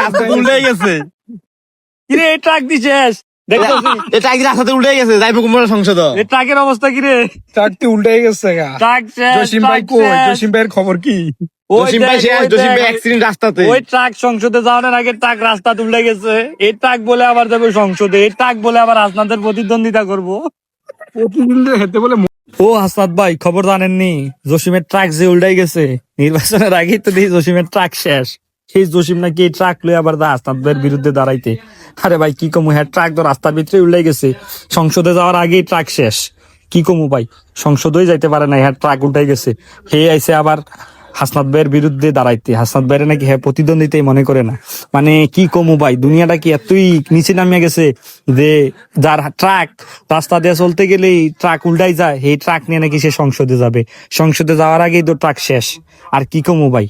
রাস্তা উল্টে গেছে। কিরে এই ট্রাক দিছিস এটা একদিন রাস্তাতে উল্টে গেছে যাইবো কুম্ভরা সংসদ এই ট্রাকের অবস্থা কিরে? চারটি উল্টে গেছে গা। ট্রাক জসিম ভাই কই? জসিম ভাইয়ের খবর কি? জসিম ভাই শেষ জসিম ভাই অ্যাক্সিডেন্ট রাস্তাতে। ওই ট্রাক সংসদে যাওয়ার আগে ট্রাক রাস্তা তুলে গেছে। এই ট্রাক বলে আবার যাবে সংসদে এই ট্রাক বলে আবার প্রতিদ্বন্দ্বিতা করব। প্রতিদিন হেতে বলে ও হাসনাদ ভাই খবর জানেননি? জসিমের ট্রাক যে উল্টাই গেছে নির্বাচনের আগেই তো দেখি জসিমের ট্রাক শেষ। সেই জসিম নাকি এই ট্রাক লয়ে আবার দা হাসনাদের বিরুদ্ধে দাঁড়াইতে। আরে ভাই, কি কমু? হ্যাঁ ট্রাক তো রাস্তার ভিতরে উল্টাই গেছে। সংসদে যাওয়ার আগেই ট্রাক শেষ। কি কমু ভাই? সংসদেই যাইতে পারে না হ্যাঁ ট্রাক উল্টাই গেছে। হে আইসে আবার হাসনাত ভাইয়ের বিরুদ্ধে দাঁড়াইতে। হাসনাত ভাইয়ের নাকি হ্যাঁ প্রতিদ্বন্দ্বিতাই মনে করে না। মানে কি কমু ভাই? দুনিয়াটা কি এতই নিচে নামিয়ে গেছে যে যার ট্রাক রাস্তা দিয়ে চলতে গেলেই ট্রাক উল্টাই যায় এই ট্রাক নিয়ে নাকি সে সংসদে যাবে। সংসদে যাওয়ার আগেই তো ট্রাক শেষ। আর কি কমু ভাই?